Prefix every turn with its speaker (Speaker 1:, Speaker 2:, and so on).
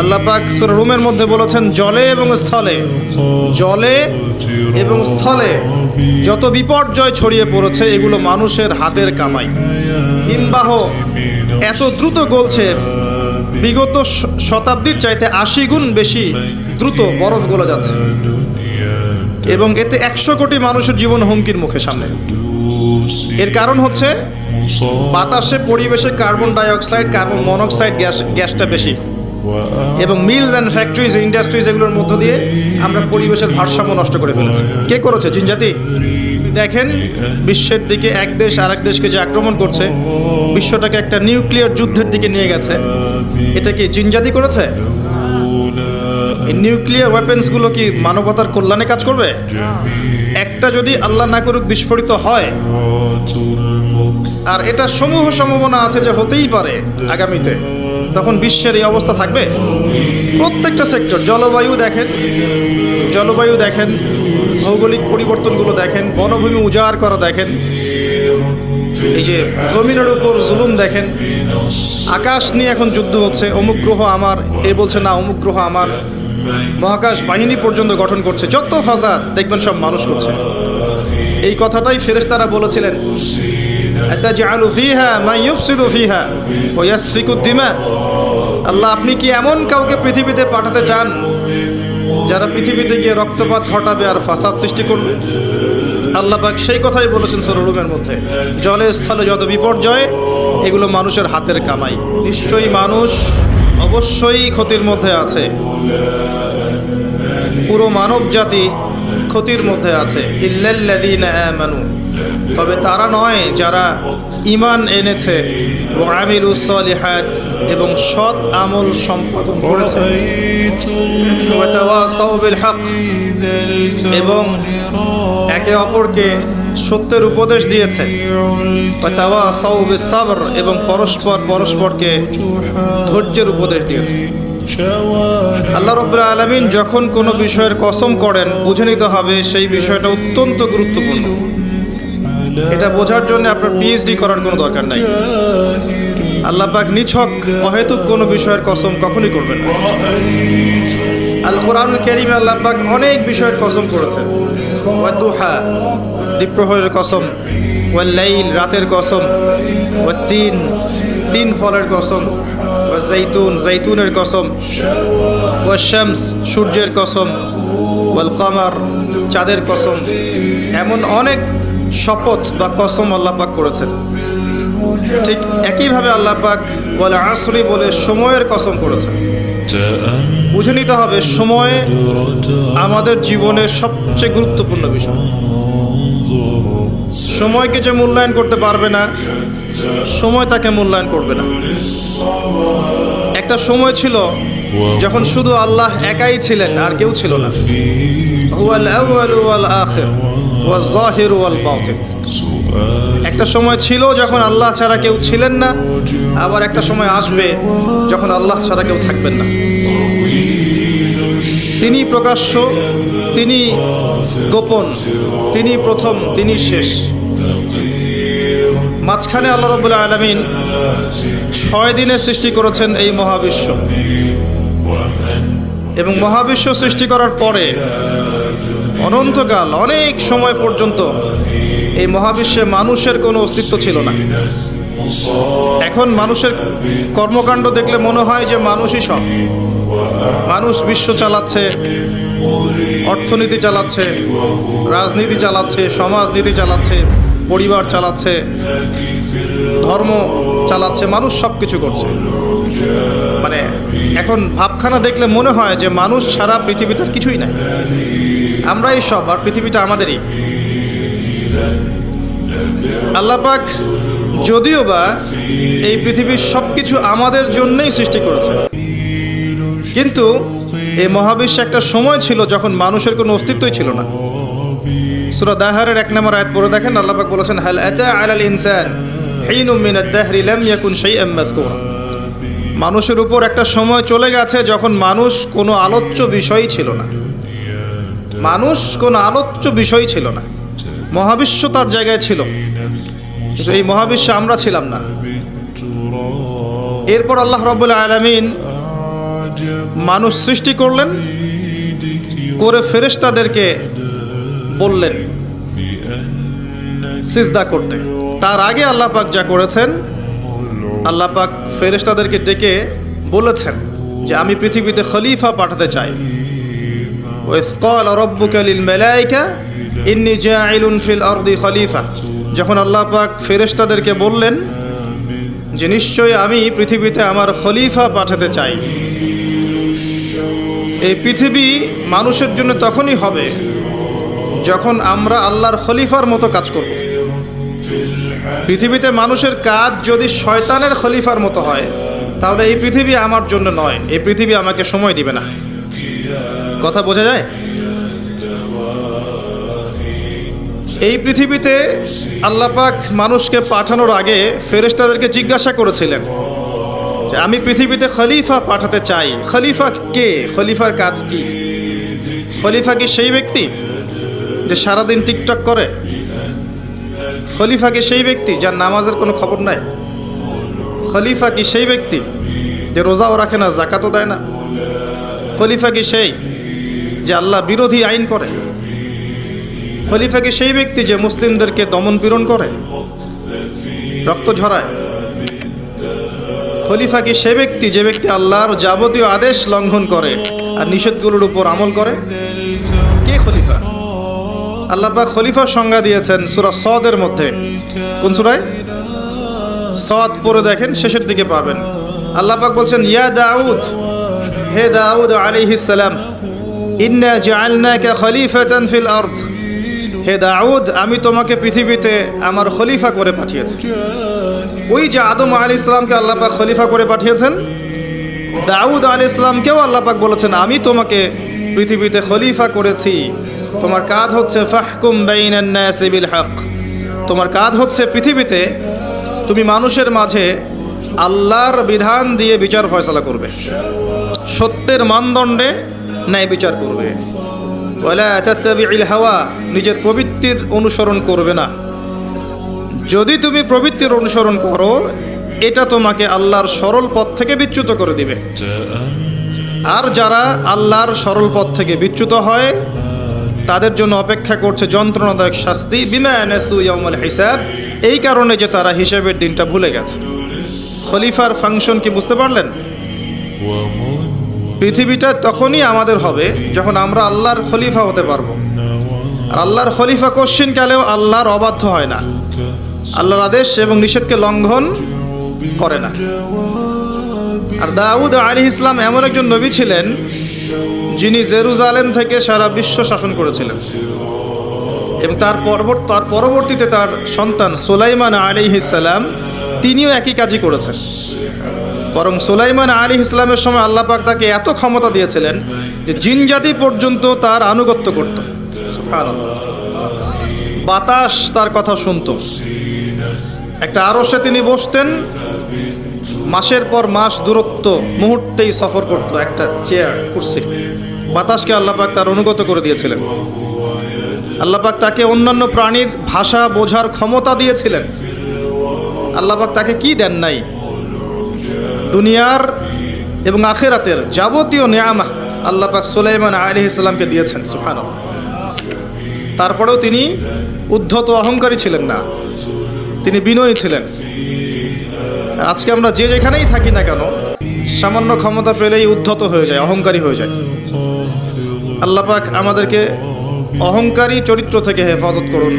Speaker 1: আল্লাহ পাক রুমের মধ্যে বলেছেন, জলে এবং স্থলে, জলে এবং স্থলে যত বিপর্যয় ছড়িয়ে পড়েছে, এগুলো মানুষের হাতের কামাই। হিমবাহ এত দ্রুত গলছে, বিগত শতাব্দীর চাইতে আশি গুণ বেশি দ্রুত বরফ গলে যাচ্ছে এবং এতে একশো কোটি মানুষের জীবন হুমকির মুখে সামনে। এর কারণ হচ্ছে, বাতাসে পরিবেশে carbon dioxide carbon monoxide gas, গ্যাসটা বেশি। এবং মিলস অ্যান্ড ফ্যাক্টরিজ, ইন্ডাস্ট্রিজ এগুলোর মধ্য দিয়ে আমরা পরিবেশের ভারসাম্য নষ্ট করে ফেলেছি। কে করেছে? জিনজাতি। দেখেন, বিশ্বের দিকে এক দেশ আর এক দেশকে যে আক্রমণ করছে, বিশ্বটাকে একটা নিউক্লিয়ার যুদ্ধের দিকে নিয়ে গেছে। এটা কি জিনজাতি করেছে? নিউক্লিয়ার ওয়েপেন্সগুলো কি মানবতার কল্যাণে কাজ করবে? একটা যদি আল্লাহ না করুক, বিস্ফোরিত হয়। আর এটা সমূহ সম্ভাবনা আছে যে হতেই পারে আগামীতে। তখন বিশ্বের এই অবস্থা থাকবে? প্রত্যেকটা সেক্টর জলবায়ু দেখেন জলবায়ু দেখেন, ভৌগোলিক পরিবর্তনগুলো দেখেন, বনভূমি উজাড় করা দেখেন, এই যে জমিনের উপর জুলুম দেখেন, আকাশ নিয়ে এখন যুদ্ধ হচ্ছে, অমুক গ্রহ আমার, এ বলছে না, অমুক গ্রহ আমার, মহাকাশ বাহিনী পর্যন্ত গঠন করছে, যত ফাসাদ, দেখবেন সব মানুষ করছে। এই কথাটাই ফেরেশতারা বলেছিলেন। ফিহা মা ইউফসিদু ফিহা ওয়া ইয়াসফিকু দিমা আল্লাহ, আপনি কি এমন কাউকে পৃথিবীতে পাঠাতে চান যারা পৃথিবীতে গিয়ে রক্তপাত ঘটাবে আর ফাসাদ সৃষ্টি করবে? আল্লাহ পাক সেই কথাই বলেছেন সরুমের মধ্যে। জলে, স্থলে যত বিপর্যয়, এগুলো মানুষের হাতের কামাই। নিশ্চয়ই মানুষ অবশ্যই ক্ষতির মধ্যে আছে। পুরো মানব জাতি ক্ষতির মধ্যে আছে। ইল্লাল্লাযীনা আমানু। তবে তারা নয় যারা ঈমান এনেছে ওয়া আমিলুস সলিহাত এবং সৎ আমল সম্পাদন করেছে। এবং একে অপরকে সত্যের উপদেশ দিয়েছে। সাবর এবং পরস্পর পরস্পরকে ধৈর্যের উপদেশ দিয়েছে। আল্লাহ রব্বুল আলমিন যখন কোনো বিষয়ের কসম করেন, বুঝে নিতে হবে সেই বিষয়টা অত্যন্ত গুরুত্বপূর্ণ। এটা বোঝার জন্য আপনার পিএইচডি করার কোনো দরকার নাই। আল্লাহ পাক নিছক, অহেতুক কোনো বিষয়ের কসম কখনই করবেন না। আল কোরআন কেরিমে আল্লাহ পাক অনেক বিষয়ের কসম করেছেন। ওয়াদুহা দ্বীপ্রহরের কসম। ওয়াল্লাইল রাতের কসম। ও তিন তিন ফলের কসম। ওয়া জাইতুন জাইতুনের কসম। ওয়া শামস, সূর্যের কসম। ওয়াল কামার, চাঁদের কসম। এমন অনেক শপথ বা কসম আল্লাহ পাক করেছেন। ঠিক একইভাবে আল্লাহ পাক বলে আসরি বলে সময়ের কসম করেছেন। বুঝে নিতে হবে, সময় আমাদের জীবনের সবচেয়ে গুরুত্বপূর্ণ বিষয়। সময়কে যে মূল্যায়ন করতে পারবে না, সময় তাকে মূল্যায়ন করবে না। একটা সময় ছিল যখন শুধু আল্লাহ একাই ছিলেন আর কেউ ছিল না। একটা সময় ছিল যখন আল্লাহ ছাড়া কেউ ছিলেন না আবার একটা সময় আসবে যখন আল্লাহ ছাড়া কেউ থাকবেন না। তিনি প্রকাশ্য তিনি গোপন তিনি প্রথম তিনি শেষ। মাঝখানে আল্লাহ রবুল্লা আলমিন ছয় দিনে সৃষ্টি করেছেন এই মহাবিশ্ব। এবং মহাবিশ্ব সৃষ্টি করার পরে অনন্তকাল, অনেক সময় পর্যন্ত এই মহাবিশ্বে মানুষের কোনো অস্তিত্ব ছিল না। এখন মানুষের কর্মকাণ্ড দেখলে মনে হয় যে মানুষই সব। মানুষ বিশ্ব চালাচ্ছে, অর্থনীতি চালাচ্ছে, রাজনীতি চালাচ্ছে, সমাজনীতি চালাচ্ছে পরিবার চালাচ্ছে, ধর্ম চালাচ্ছে, মানুষ সব কিছু করছে। মানে এখন ভাবখানা দেখলে মনে হয় যে মানুষ ছাড়া পৃথিবীতে কিছুই নাই। আমরাই সব, আর পৃথিবীটা আমাদেরই। আল্লাপাক যদিও বা এই পৃথিবীর সব কিছু আমাদের জন্যই সৃষ্টি করেছে, কিন্তু এই মহাবিশ্বে একটা সময় ছিল যখন মানুষের কোনো অস্তিত্বই ছিল না। সূরা দাহারের এক নম্বর আয়াত পড়ে দেখেন, আল্লাহ পাক বলেছেন, হাল আতা আলাল ইনসান হিনুম মিন আদ-দাহরি লাম ইয়াকুন শাইআম মাযকুরা। মানুষের উপর একটা সময় চলে গেছে যখন মানুষ কোনো আলোচ্য বিষয়ই ছিল না। মানুষ কোনো আলোচ্য বিষয় ছিল না। মহাবিশ্ব তার জায়গায় ছিল। এই মহাবিশ্বে আমরা ছিলাম না। এরপর আল্লাহ রবুল্লা আলমিন মানুষ সৃষ্টি করলেন, করে ফেরেশতাদেরকে বললেন, সিজদা করতে। তার আগে আল্লাহ পাক যা করেছেন, আল্লাহ পাক ফেরেশতাদেরকে ডেকে বলেছেন যে, আমি পৃথিবীতে খলিফা পাঠাতে চাই। যখন আল্লাহ পাক ফেরেশতাদেরকে বললেন যে, নিশ্চয়ই আমি পৃথিবীতে আমার খলিফা পাঠাতে চাই। এই পৃথিবী মানুষের জন্য তখনই হবে যখন আমরা আল্লাহর খলিফার মতো কাজ করব। পৃথিবীতে মানুষের কাজ যদি শয়তানের খলিফার মতো হয়, তাহলে এই পৃথিবী আমার জন্য নয়। এই পৃথিবী আমাকে সময় দিবে না। কথা বোঝা যায়? এই পৃথিবীতে আল্লাপাক মানুষকে পাঠানোর আগে ফেরেশতাদেরকে জিজ্ঞাসা করেছিলেন যে, আমি পৃথিবীতে খলিফা পাঠাতে চাই। খলিফা কে? খলিফার কাজ কি? খলিফা কি সেই ব্যক্তি? যে সারাদিন টিকটক করে? খলিফা কি সেই ব্যক্তি যার নামাজের কোনো খবর নাই? খলিফা কি সেই ব্যক্তি যে রোজাও রাখে না, জাকাতও দেয় না? খলিফা কি সেই যে আল্লাহ বিরোধী আইন করে? খলিফা কি সেই ব্যক্তি যে মুসলিমদেরকে দমন পীড়ন করে? রক্ত ঝরায়? খলিফা কি সে ব্যক্তি যে ব্যক্তি আল্লাহর যাবতীয় আদেশ লঙ্ঘন করে আর নিষেধগুলোর উপর আমল করে? কে খলিফা? আল্লাহ পাক খলিফার সংজ্ঞা দিয়েছেন সুরা সদের মধ্যে। কোন সুরায়? সদ পরে দেখেন, শেষের দিকে পাবেন। আল্লাহ পাক বলছেন, ইয়া দাউদ, হে দাউদ আলাইহিস সালাম, ইন্না জাআলনাকা খলিফাতান ফিল আরদ। হে দাউদ, আমি তোমাকে পৃথিবীতে আমার খলিফা করে পাঠিয়েছি। ওই যে আদম আলী ইসলামকে আল্লাহ পাক খলিফা করে পাঠিয়েছেন, দাউদ আলী ইসলামকেও আল্লাহ পাক বলেছেন, আমি তোমাকে পৃথিবীতে খলিফা করেছি। তোমার কাজ হচ্ছে ফাহকুম বিল হক। তোমার কাজ হচ্ছে পৃথিবীতে তুমি মানুষের মাঝে আল্লাহর বিধান দিয়ে বিচার ফয়সলা করবে। সত্যের মানদণ্ডে ন্যায় বিচার করবে। তাত্তাবিউল হাওয়া, নিজের প্রবৃত্তির অনুসরণ করবে না। যদি তুমি প্রবৃত্তির অনুসরণ করো, এটা তোমাকে আল্লাহর সরল পথ থেকে বিচ্যুত করে দিবে। আর যারা আল্লাহর সরল পথ থেকে বিচ্যুত হয় তাদের জন্য অপেক্ষা করছে যন্ত্রণাদায়ক শাস্তি। বিমা নেসু ইয়াউমুল হিসাব। এই কারণে যে তারা হিসাবের দিনটা ভুলে গেছে। খলিফার ফাংশন কি বুঝতে পারলেন? পৃথিবীটা তখনই আমাদের হবে যখন আমরা আল্লাহর খলিফা হতে পারব। আর আল্লাহর খলিফা কোশ্চিন কালেও আল্লাহর অবাধ্য হয় না। আল্লাহর আদেশ এবং নিষেধকে লঙ্ঘন করে না। আর দাউদ আলী ইসলাম এমন একজন নবী ছিলেন যিনি জেরুজালেম থেকে সারা বিশ্ব শাসন করেছিলেন। এবং তার পরবর্ত তার পরবর্তীতে তার সন্তান সোলাইমান আলী ইসলাম তিনিও একই কাজই করেছেন। বরং সোলাইমান আলী ইসলামের সময় আল্লাহ পাক তাকে এত ক্ষমতা দিয়েছিলেন যে জিন জাতি পর্যন্ত তার আনুগত্য করত। বাতাস তার কথা শুনত। একটা আরসে তিনি বসতেন মাসের পর মাস দূরত্ব মুহূর্তেই সফর করত একটা চেয়ার, কুর্সি। বাতাসকে আল্লাহ পাক তার অনুগত করে দিয়েছিলেন। আল্লাহ পাক তাকে অন্যান্য প্রাণীর ভাষা বোঝার ক্ষমতা দিয়েছিলেন। আল্লাহ পাক তাকে কি দেন নাই? দুনিয়ার এবং আখেরাতের যাবতীয় নিয়ামা আল্লাহ পাক সুলাইমান আলী ইসলামকে দিয়েছেন সুফান তারপরেও তিনি উদ্ধত অহংকারী ছিলেন না। তিনি বিনয়ী ছিলেন। আজকে আমরা যে যেখানেই থাকি না কেন, সামান্য ক্ষমতা পেলেই উদ্ধত হয়ে যায়, অহংকারী হয়ে যায়। আল্লাহ পাক আমাদেরকে অহংকারী চরিত্র থেকে হেফাজত করুন